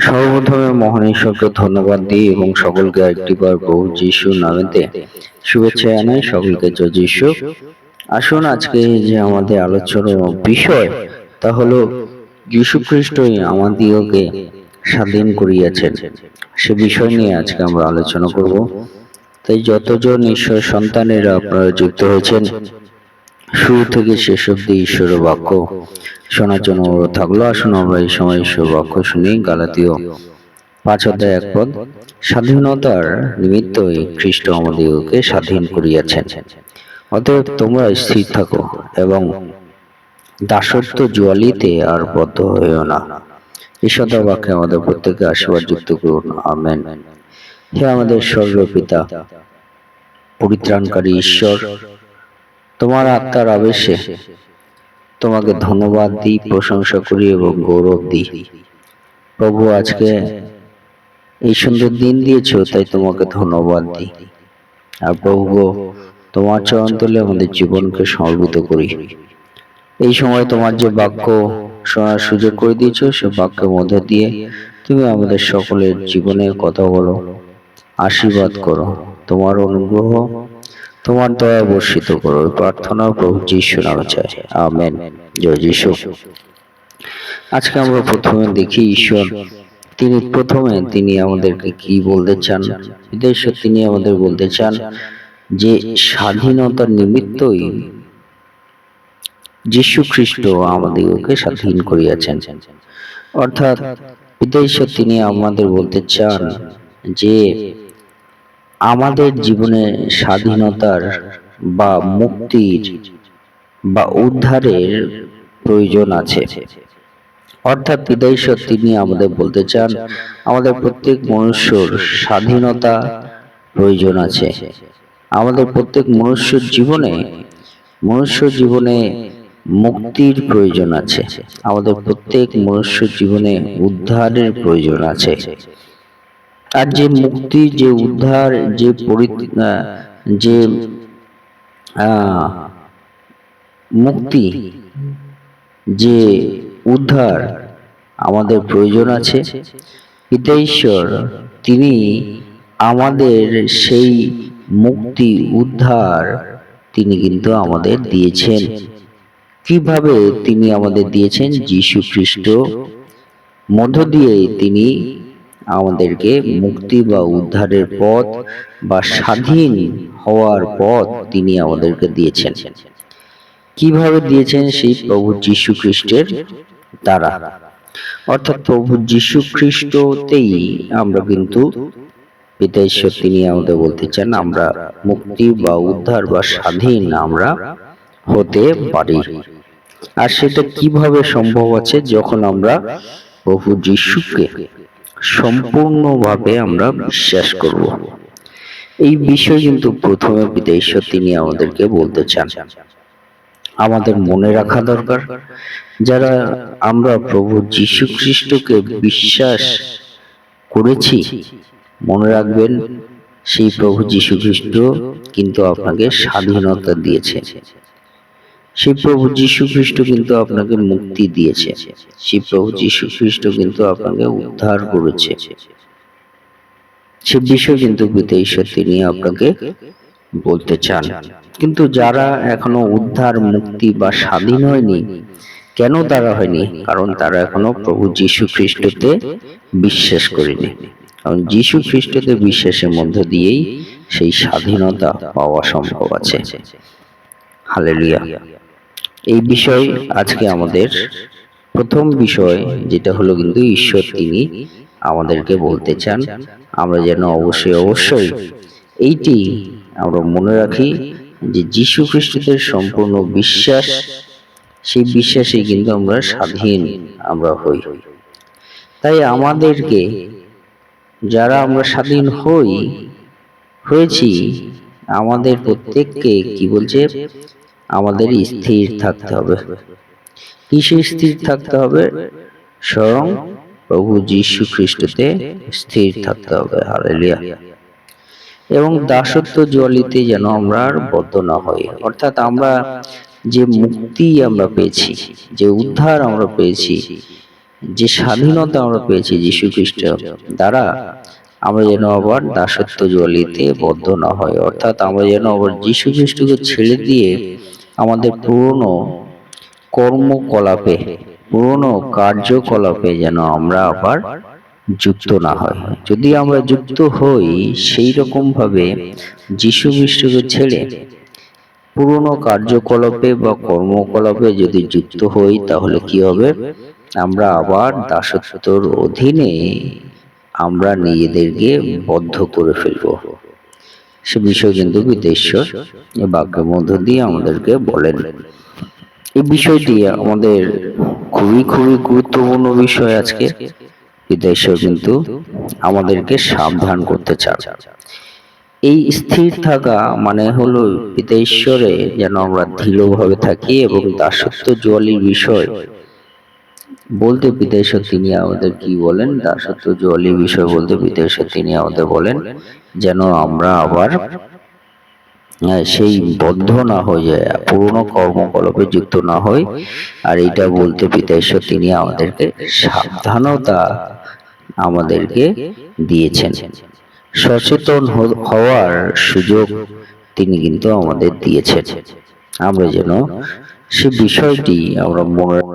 সর্বপ্রথমে মহান ঈশ্বরকে ধন্যবাদ দিই এবং সকলকে একটিবার প্রভু যিশু নামেতে শুভেচ্ছা জানাই। সকলকে জয় যিশু। আসুন আজকে যে আমাদের আলোচনার বিষয়, তা হলো যীশু খ্রিস্টই আমাদিগকে স্বাধীন করিয়াছেন। সে বিষয় নিয়ে আজকে আমরা আলোচনা করব। তাই যতজন ঈশ্বর সন্তানেরা আপনারা যুক্ত হয়েছেন শুরু থেকে শেষ অব্দি ঈশ্বরের বাক্য শোনার জন্য অনুরোধ থাকল। আসুন আমরা এই সময় ঈশ্বর বাক্য শুনি, গালাতীয় পাঁচ অধ্যায় এক পদ। স্বাধীনতার নিমিত্তই খ্রিস্ট আমাদিগকে স্বাধীন করিয়াছেন। অতএব তোমরা স্থির থাকো এবং দাসত্ব জুয়ালিতে আর বদ্ধ হইও না। ঈশ্বর বাক্যে আমাদের প্রত্যেকে আশীর্বাদ যুক্ত করুন। আমেন। হে আমাদের স্বর্গীয় পিতা পরিত্রাণকারী ঈশ্বর তোমার আত্মার আবেশে তোমাকে ধন্যবাদ দিই, প্রশংসা করি এবং গৌরব দিই। প্রভু, আজকে এই সুন্দর দিন দিয়েছ, তাই তোমাকে ধন্যবাদ দিই। আর প্রভু তোমার চরণ তলে আমাদের জীবনকে সমর্পিত করি। এই সময় তোমার যে বাক্য শোনার সুযোগ করে দিয়েছ, সে বাক্যের মধ্যে দিয়ে তুমি আমাদের সকলের জীবনের কথা বলো, আশীর্বাদ করো। তোমার অনুগ্রহ তোমার দয়া বর্ষিত করো, প্রার্থনা প্রভু যিশু নামে চাই। আমেন। জয় যিশু। আজকে আমরা প্রথমে দেখি ঈশ্বর। তিনি প্রথমে তিনি আমাদেরকে কি বলতে চান? বিদেশ তিনি আমাদের বলতে চান যে স্বাধীনতার নিমিত্তই যীশু খ্রিস্ট আমাদিগকে স্বাধীন করিয়াছেন। অর্থাৎ বিদেশ তিনি আমাদের বলতে চান যে আমাদের জীবনে স্বাধীনতার বা মুক্তির বা উদ্ধারের প্রয়োজন আছে। অর্থাৎ বিদায়শ্বর তিনি আমাদের বলতে চান আমাদের প্রত্যেক মনুষ্যর স্বাধীনতা প্রয়োজন আছে। আমাদের প্রত্যেক মনুষ্যর জীবনে মনুষ্য জীবনে মুক্তির প্রয়োজন আছে। আমাদের প্রত্যেক মনুষ্য জীবনে উদ্ধারের প্রয়োজন আছে। আর যে মুক্তি, যে উদ্ধার, যে যে মুক্তি, যে উদ্ধার আমাদের প্রয়োজন আছে পিতা ঈশ্বর তিনি আমাদের সেই মুক্তি, উদ্ধার তিনি কিন্তু আমাদের দিয়েছেন। কীভাবে তিনি আমাদের দিয়েছেন? যীশু খ্রিস্ট মধ্য দিয়ে তিনি আমাদেরকে মুক্তি বা উদ্ধারের পথ বা স্বাধীন হওয়ার পথ তিনি আমাদেরকে দিয়েছেন। কীভাবে দিয়েছেন সেই প্রভু যীশু খ্রিস্টের দ্বারা? অর্থাৎ প্রভু যীশু খ্রিস্টতেই আমরা কিন্তু পিতা ঈশ্বর তিনি আমাদের বলতে চান, আমরা মুক্তি বা উদ্ধার বা স্বাধীন আমরা হতে পারি। আর সেটা কীভাবে সম্ভব আছে যখন আমরা প্রভু যিশুকে সম্পূর্ণভাবে আমরা বিশ্বাস করব। এই বিষয় কিন্তু প্রথমে ঈশ্বর তিনি আমাদেরকে বলতে চান। আমাদের মনে রাখা দরকার, যারা আমরা প্রভু যীশু খ্রিস্টকে বিশ্বাস করেছি, মনে রাখবেন সেই প্রভু যীশু খ্রিস্ট কিন্তু আপনাকে স্বাধীনতা দিয়েছে। সেই প্রভু যীশু খ্রিস্ট কিন্তু আপনাকে মুক্তি দিয়েছে। শিবপ্রভু প্রভু যীশু খ্রিস্ট কিন্তু আপনাকে উদ্ধার করেছে। সে বিষয় কিন্তু পিতা ঈশ্বর তিনি আপনাকে বলতে চান। কিন্তু যারা এখনও উদ্ধার, মুক্তি বা স্বাধীন হয়নি, কেন তারা হয়নি? কারণ তারা এখনও প্রভু যীশু খ্রিস্টতে বিশ্বাস করেনি। কারণ যীশু খ্রিস্টতে বিশ্বাসের মধ্য দিয়েই সেই স্বাধীনতা পাওয়া সম্ভব আছে। হালেলুয়া। এই বিষয় আজকে আমাদের প্রথম বিষয়, যেটা হলো কিন্তু ঈশ্বর তিনি আমাদেরকে বলতে চান। আমরা যেন অবশ্যই অবশ্যই এইটি আমরা মনে রাখি যে যীশু খ্রিস্টদের সম্পূর্ণ বিশ্বাস, সেই বিশ্বাসে কিন্তু আমরা স্বাধীন আমরা হই। তাই আমাদেরকে যারা আমরা স্বাধীন হই, হয়েছি, আমাদের প্রত্যেককে কি বলছে? আমাদের স্থির থাকতে হবে। কিসে স্থির থাকতে হবে? স্বয়ং প্রভু যীশু খ্রিস্টতে স্থির থাকতে হবে। হালেলিয়া। এবং দাসত্ব জলিতে যেন আমরা আর বদ্ধ না হই। অর্থাৎ আমরা যে মুক্তি আমরা পেয়েছি যে উদ্ধার আমরা পেয়েছি যে স্বাধীনতা আমরা পেয়েছি যীশু খ্রিস্ট দ্বারা আমরা যেন আবার দাসত্ব জলিতে বদ্ধ না হয় অর্থাৎ আমরা যেন আবার যীশু খ্রিস্টকে ছেড়ে দিয়ে আমাদের পুরনো কর্মকলাপে পুরনো কার্যকলাপে যেন আমরা আবার যুক্ত না হয় যদি আমরা যুক্ত হই সেই রকম ভাবে যীশু খ্রিস্টকে ছেড়ে পুরনো কার্যকলাপে বা কর্মকলাপে যদি যুক্ত হই তাহলে কি হবে? আমরা আবার দাসত্বর অধীনে আমরা নিজেদেরকে বদ্ধ করে ফেলব। সে বিষয় কিন্তু বিদেশ্বর এই বাক্যের মধ্য দিয়ে আমাদেরকে বলেন। এই বিষয়টি আমাদের খুবই খুবই গুরুত্বপূর্ণ বিষয় আজকে। বিদেশ্বর কিন্তু আমাদেরকে সাবধান করতে চান। এই স্থির থাকা মানে হলো পিতাঈশ্বরে যেন আমরা দৃঢ়ভাবে থাকি এবং দাসত্ব জোয়ালির বিষয় বলতে পিতাশ্বর তিনি আমাদের কি বলেন? দাসত্ব জোয়ালির বিষয় বলতে পিতাশ্বর তিনি আমাদের বলেন, যেন আমরা আবার সেই বদ্ধ না হয়ে যায় পুরনো কর্মকলাপে যুক্ত না হই। আর এটা বলতে পিতাশ্বর তিনি আমাদেরকে সাবধানতা আমাদেরকে দিয়েছেন। সচেতন হওয়ার সুযোগ তিনি কিন্তু আমাদের দিয়েছেন। আমরা যেন সে বিষয়টি আমরা মনে এখানে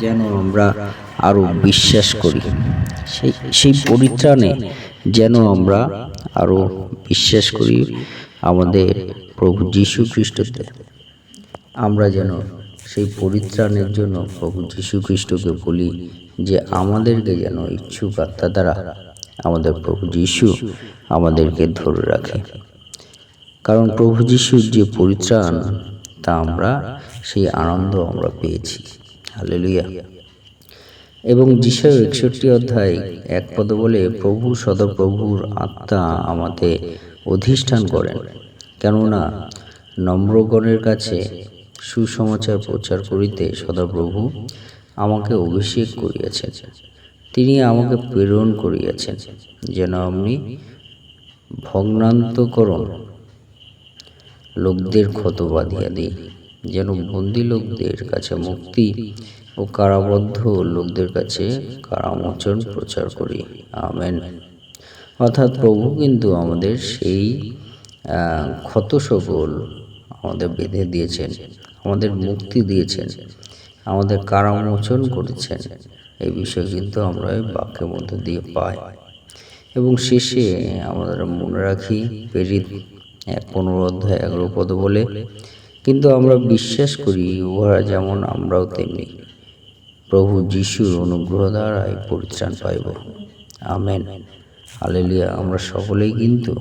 যেন আমরা আরও বিশ্বাস করি। সেই সেই পরিত্রাণে যেন আমরা আরও বিশ্বাস করি আমাদের প্রভু যীশু খ্রিস্টতে। আমরা যেন সেই পরিত্রাণের জন্য প্রভু যীশু খ্রিস্টকে বলি যে আমাদেরকে যেন ইচ্ছুক আত্মা দ্বারা আমাদের প্রভু যীশু আমাদেরকে ধরে রাখে। কারণ প্রভু যিশুর যে পরিত্রাণ, তা আমরা সেই আনন্দ আমরা পেয়েছি। হালেলুয়া। এবং যিশায় একষট্টি অধ্যায় এক পদ বলে, প্রভু সদপ্রভুর আত্মা আমাদের অধিষ্ঠান করেন। কেননা, নম্রগণের কাছে সুসমাচার প্রচার করিতে সদাপ্রভু আমাকে অভিষেক করিয়াছেন। তিনি আমাকে প্রেরণ করিয়াছেন, যেন আমি ভগ্নান্তকরণ লোকদের ক্ষত বাঁধিয়া দিই যেন বন্দি লোকদের কাছে মুক্তি ও কারাবদ্ধ লোকদের কাছে কারামোচন প্রচার করি। আমেন। অর্থাৎ প্রভু কিন্তু আমাদের সেই ক্ষত সকল আমাদের বেঁধে দিয়েছেন, আমাদের মুক্তি দিয়েছেন, আমাদের কারামোচন করেছেন। এই বিষয় কিন্তু আমরা এই বাক্যের মধ্যে দিয়ে পাই। এবং শেষে আমাদের মনে রাখি, প্রেরিত এক পনেরো অধ্যায় এগারো পদ বলে কিন্তু আমরা বিশ্বাস করি উহারা যেমন আমরাও তেমনি। প্রভু যিশুর অনুগ্রহ দ্বারাই পরিত্রাণ পাইব। আমেন। আলেলিয়া আমরা সকলেই কিন্তু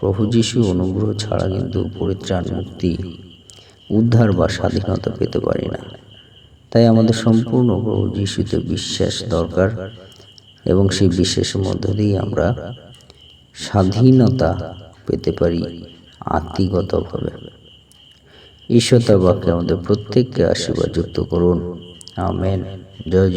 প্রভু যিশু অনুগ্রহ ছাড়া কিন্তু পরিত্রাণ, মুক্তি, উদ্ধার বা স্বাধীনতা পেতে পারি না। তাই আমাদের সম্পূর্ণ প্রভু যিশুতে বিশ্বাস দরকার এবং সেই বিশ্বাসের মধ্য দিয়ে আমরা স্বাধীনতা পেতে পারি আত্মিগতভাবে ঈশ্বর তার বাক্যে আমাদের প্রত্যেককে আশীর্বাদ যুক্ত করুন। আমেন। জয়